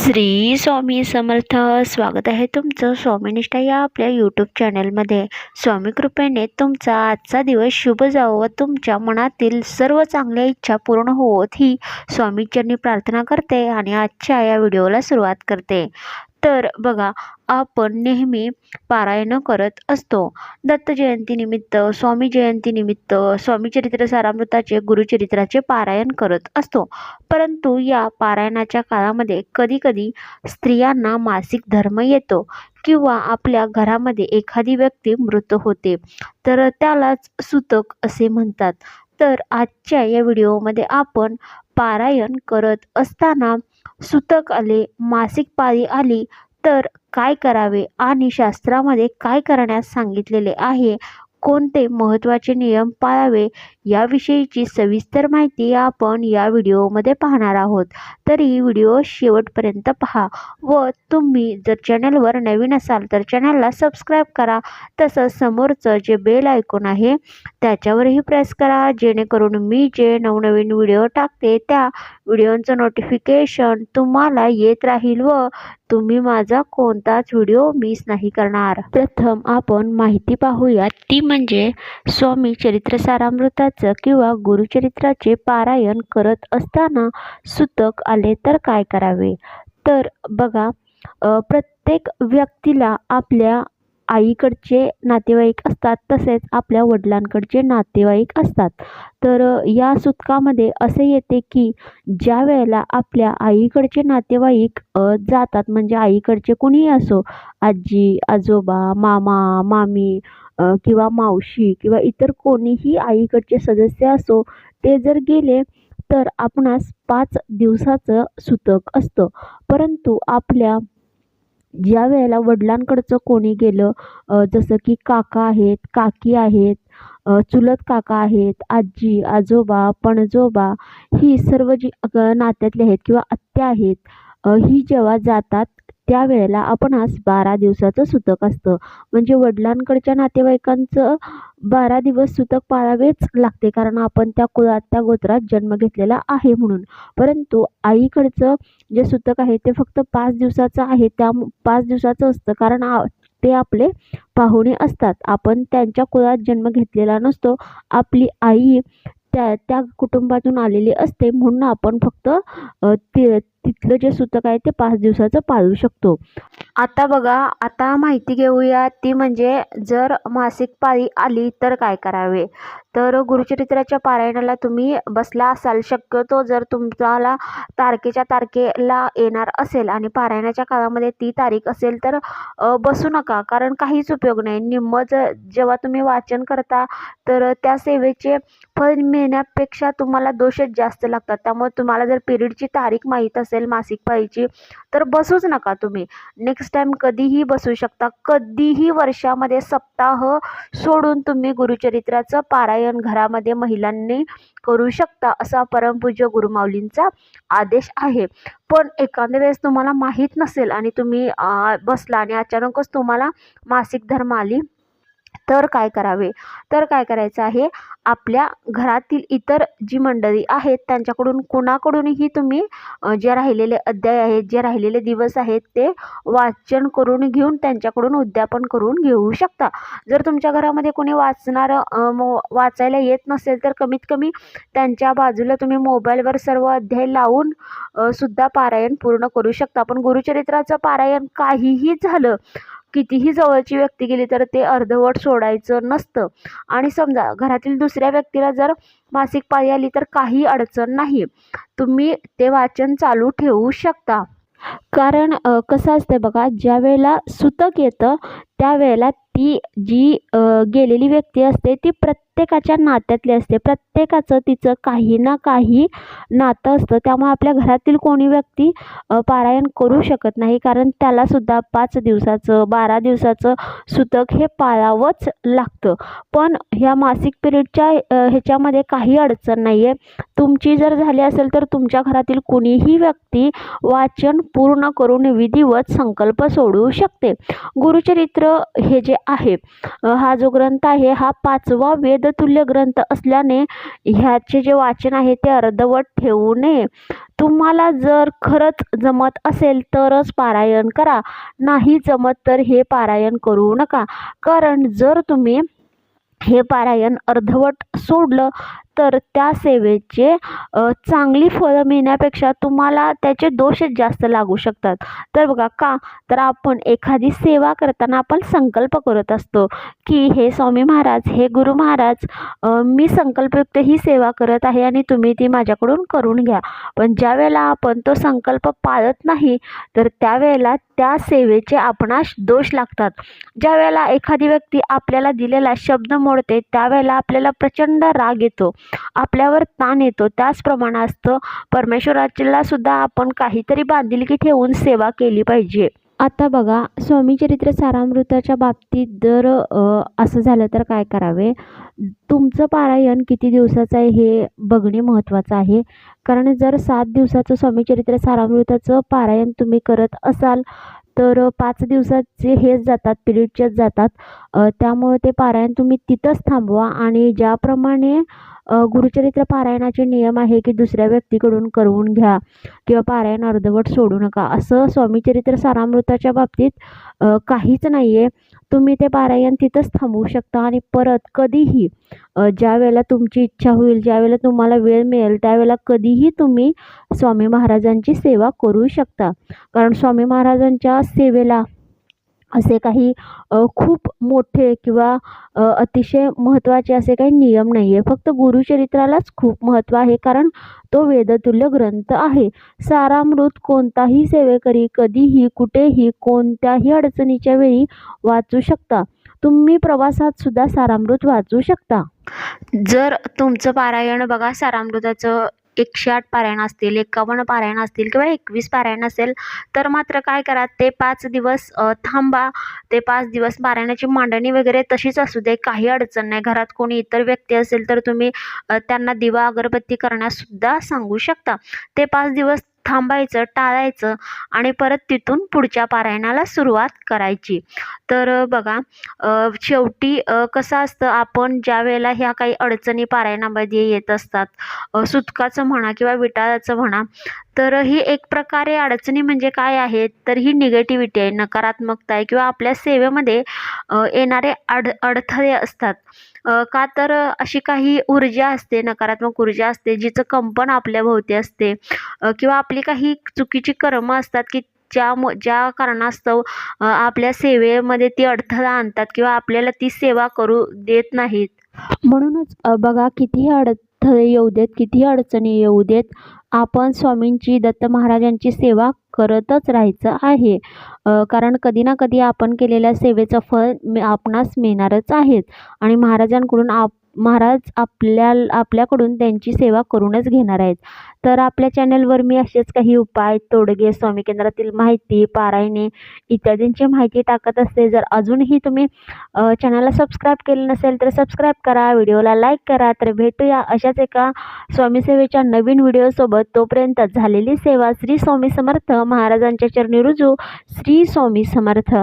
श्री स्वामी समर्थ. स्वागत आहे तुमचं स्वामीनिष्ठा या आपल्या यूट्यूब चॅनलमध्ये स्वामी कृपेने तुमचा आजचा दिवस शुभ जावो व तुमच्या मनातील सर्व चांगल्या इच्छा पूर्ण होवोत ही स्वामीचरणी प्रार्थना करते आणि आजच्या या व्हिडिओला सुरुवात करते. तर बघा आपण नेहमी पारायण करत असतो. दत्त जयंतीनिमित्त स्वामी जयंतीनिमित्त स्वामी चरित्र सारामृताचे गुरुचरित्राचे पारायण करत असतो. परंतु या पारायणाच्या काळामध्ये कधीकधी स्त्रियांना मासिक धर्म येतो किंवा आपल्या घरामध्ये एखादी व्यक्ती मृत होते तर त्यालाच सुतक असे म्हणतात. तर आजच्या या व्हिडिओमध्ये आपण पारायण करत असताना सुतक आले मासिक पाळी आली तर काय करावे? आणि शास्त्रामध्ये काय करण्यास सांगितलेले आहे? कोणते महत्त्वाचे नियम पाळावे याविषयीची सविस्तर माहिती आपण या व्हिडिओमध्ये पाहणार आहोत. तरी व्हिडिओ शेवटपर्यंत पहा व तुम्ही जर चॅनलवर नवीन असाल तर चॅनलला सबस्क्राईब करा. तसंच समोरचं जे बेल ऐकून आहे त्याच्यावरही प्रेस करा. जेणेकरून मी जे नवनवीन व्हिडिओ टाकते त्या व्हिडिओचं नोटिफिकेशन तुम्हाला येत राहील व तुम्ही माझा कोणताच व्हिडिओ मिस नाही करणार. प्रथम आपण माहिती पाहूया ती म्हणजे स्वामी चरित्र सारामृताचं किंवा गुरुचरित्राचे पारायण करत असताना सुतक आले तर काय करावे? तर बघा प्रत्येक व्यक्तीला आपल्या आईकडचे नातेवाईक असतात तसेच आपल्या वडिलांकडचे नातेवाईक असतात. तर या सुतकामध्ये असे येते की ज्या वेळेला आपल्या आईकडचे नातेवाईक जातात म्हणजे आईकडचे कुणीही असो आजी आजोबा मामा मामी किंवा मावशी किंवा इतर कोणीही आईकडचे सदस्य असो ते जर गेले तर आपणास पाच दिवसाचं सुतक असतं. परंतु आपल्या ज्या वेळेला वडिलांकडचं कोणी गेलं जसं की काका आहेत काकी आहेत चुलत काका आहेत आजी आजोबा पणजोबा ही सर्व जी नात्यातले आहेत किंवा आत्या आहेत ही जेव्हा जातात त्यावेळेला आपणास बारा दिवसाचं सुतक असतं. म्हणजे वडिलांकडच्या नातेवाईकांचं बारा दिवस सुतक पाळावेच लागते. कारण आपण त्या कुळात त्या गोत्रात जन्म घेतलेला आहे म्हणून. परंतु आईकडचं जे सुतक आहे ते फक्त पाच दिवसाचं आहे. त्या पाच दिवसाचं असतं. कारण ते आपले पाहुणे असतात. आपण त्यांच्या कुळात जन्म घेतलेला नसतो. आपली आई त्या त्या कुटुंबातून आलेली असते. म्हणून आपण फक्त ते तिथलं जे सूतक आहे ते पाच दिवसाचं पाळू शकतो. आता बघा आता माहिती घेऊया ती म्हणजे जर मासिक पाळी आली तर काय करावे? तर गुरुचरित्राच्या पारायणाला तुम्ही बसला असाल. शक्यतो जर तुम्हाला तारखेच्या तारखेला येणार असेल आणि पारायणाच्या काळामध्ये ती तारीख असेल तर बसू नका. कारण काहीच उपयोग नाही. निम्म जेव्हा तुम्ही वाचन करता तर त्या सेवेचे फळ मिळण्यापेक्षा तुम्हाला दोषच जास्त लागतात. त्यामुळे तुम्हाला जर पिरियडची तारीख माहीत असेल असेल मासिक पाळीची तर बसूच नका तुम्ही. नेक्स्ट टाईम कधीही बसू शकता. कधीही वर्षामध्ये सप्ताह सोडून तुम्ही गुरुचरित्राचं पारायण घरामध्ये महिलांनी करू शकता असा परमपूज्य गुरुमाऊलींचा आदेश आहे. पण एखाद्या वेळेस तुम्हाला माहीत नसेल आणि तुम्ही बसला आणि अचानकच तुम्हाला मासिक धर्म आली तर काय करावे? तर काय करायचं आहे? आपल्या घरातील इतर जी मंडळी आहेत त्यांच्याकडून कुणाकडूनही तुम्ही जे राहिलेले अध्याय आहेत जे राहिलेले दिवस आहेत ते वाचन करून घेऊन त्यांच्याकडून उद्यापन करून घेऊ शकता. जर तुमच्या घरामध्ये कोणी वाचणारं वाचायला येत नसेल तर कमीत कमी त्यांच्या बाजूला तुम्ही मोबाईलवर सर्व अध्याय लावून सुद्धा पारायण पूर्ण करू शकता. पण गुरुचरित्राचं पारायण काहीही झालं कितीही जवळची व्यक्ती गेली तर ते अर्धवट सोडायचं नसतं. आणि समजा घरातील दुसऱ्या व्यक्तीला जर मासिक पाळी आली तर काही अडचण नाही. तुम्ही ते वाचन चालू ठेवू शकता. कारण कसं असतं बघा ज्या वेळेला सुतक येतं त्यावेळेला ती जी गेलेली व्यक्ती असते ती प्रत्येकाच्या नात्यातली असते. प्रत्येकाचं तिचं काही ना काही नातं असतं. त्यामुळे आपल्या घरातील कोणी व्यक्ती पारायण करू शकत नाही. कारण त्यालासुद्धा पाच दिवसाचं बारा दिवसाचं सुतक हे पाळावंच लागतं. पण ह्या मासिक पिरियडच्या ह्याच्यामध्ये काही अडचण नाही आहे तुमची जर झाली असेल तर तुमच्या घरातील कुणीही व्यक्ती वाचन पूर्ण करून विधिवत संकल्प सोडवू शकते. गुरुचरित्र हे जे आहे. हा जो ग्रंथ आहे हा पाचवा वेदतुल्य ग्रंथ असल्याने ह्याचे जे वाचन आहे ते अर्धवट ठेवू नये. तुम्हाला जर खरंच जमत असेल तरच पारायण करा. नाही जमत तर हे पारायण करू नका. कारण जर तुम्ही हे पारायण अर्धवट सोडलं तर त्या सेवेचे चांगली फळं मिळण्यापेक्षा तुम्हाला त्याचे दोषच जास्त लागू शकतात. तर बघा का? तर आपण एखादी सेवा करताना आपण संकल्प करत असतो की हे स्वामी महाराज हे गुरु महाराज मी संकल्पयुक्त ही सेवा करत आहे आणि तुम्ही ती माझ्याकडून करून घ्या. पण ज्या वेळेला आपण तो संकल्प पाळत नाही तर त्यावेळेला त्या सेवेचे आपणास दोष लागतात. ज्या वेळेला एखादी व्यक्ती आपल्याला दिलेला शब्द मोडते त्यावेळेला आपल्याला प्रचंड राग येतो. आपल्यावर ताण येतो. त्याचप्रमाणे असतं परमेश्वराला सुद्धा आपण काहीतरी बांधिलकी ठेवून सेवा केली पाहिजे. आता बघा स्वामीचरित्र सारामृताच्या बाबतीत जर असं झालं तर काय करावे? तुमचं पारायण किती दिवसाचं आहे हे बघणे महत्त्वाचं आहे. कारण जर सात दिवसाचं स्वामीचरित्र सारामृताचं पारायण तुम्ही करत असाल तर पाच दिवसाचे हेच जातात पिरियडचेच जातात त्यामुळे ते पारायण तुम्ही तिथंच थांबवा आणि ज्याप्रमाणे गुरुचरित्र पारायणाचे नियम आहे की दुसऱ्या व्यक्तीकडून करवून घ्या किंवा पारायण अर्धवट सोडू नका. असं स्वामीचरित्र सारामृताच्या बाबतीत काहीच नाही आहे तुम्ही ते पारायण तिथंच थांबवू शकता आणि परत कधीही ज्या वेळेला तुमची इच्छा होईल ज्या वेळेला तुम्हाला वेळ मिळेल त्यावेळेला कधीही तुम्ही स्वामी महाराजांची सेवा करू शकता. कारण स्वामी महाराजांच्या सेवेला असे काही खूप मोठे किंवा अतिशय महत्त्वाचे असे काही नियम नाही आहे फक्त गुरुचरित्रालाच खूप महत्त्व आहे कारण तो वेदतुल्य ग्रंथ आहे. सारामृत कोणताही सेवेकरी कधीही कुठेही कोणत्याही अडचणीच्या वेळी वाचू शकता. तुम्ही प्रवासात सुद्धा सारामृत वाचू शकता. जर तुमचं पारायण बघा सारामृताचं एकशे आठ पारायण असतील एकावन्न पारायण असतील किंवा एकवीस पारायण असेल तर मात्र काय करा ते पाच दिवस थांबा. ते पाच दिवस पारायणाची मांडणी वगैरे तशीच असू दे काही अडचण नाही. घरात कोणी इतर व्यक्ती असेल तर तुम्ही त्यांना दिवा अगरबत्ती करण्यासुद्धा सांगू शकता. ते पाच दिवस थांबायचं टाळायचं आणि परत तिथून पुढच्या पारायणाला सुरुवात करायची. तर बघा शेवटी कसं असतं आपण ज्या वेळेला ह्या काही अडचणी पारायणामध्ये येत असतात सुतकाचं म्हणा किंवा विटाळाचं म्हणा तर ही एक प्रकारे अडचणी म्हणजे काय आहेत तर ही निगेटिव्हिटी आहे नकारात्मकता आहे किंवा आपल्या सेवेमध्ये येणारे अड अडथळे असतात. का तर अशी काही ऊर्जा असते नकारात्मक ऊर्जा असते जिचं कंपन आपल्याभोवती असते. किंवा आपली काही चुकीची कर्म असतात की ज्या ज्या कारणास्तव आपल्या सेवेमध्ये ती अडथळा आणतात किंवा आपल्याला ती सेवा करू देत नाहीत. म्हणूनच बघा कितीही अडथळे येऊ देत कितीही अडचणी येऊ देत आपण स्वामींची दत्त महाराजांची सेवा करतच राहायचं आहे. कारण कधी ना कधी आपण केलेल्या सेवेचं फळ आपणास मिळणारच आहेत. आणि महाराजांकडून आप महाराज आपल्या आपल्याकडून त्यांची सेवा करूनच घेणार आहेत. तर आपल्या चॅनलवर मी असेच काही उपाय तोडगे स्वामी केंद्रातील माहिती पारायणे इत्यादींची माहिती टाकत असते. जर अजूनही तुम्ही चॅनलला सबस्क्राईब केलं नसेल तर सबस्क्राईब करा. व्हिडिओला लाईक करा. तर भेटूया अशाच एका स्वामीसेवेच्या नवीन व्हिडिओसोबत तोपर्यंत झालेली सेवा श्री स्वामी समर्थ. महाराजांच्या चरणी रुजू. श्री स्वामी समर्थ.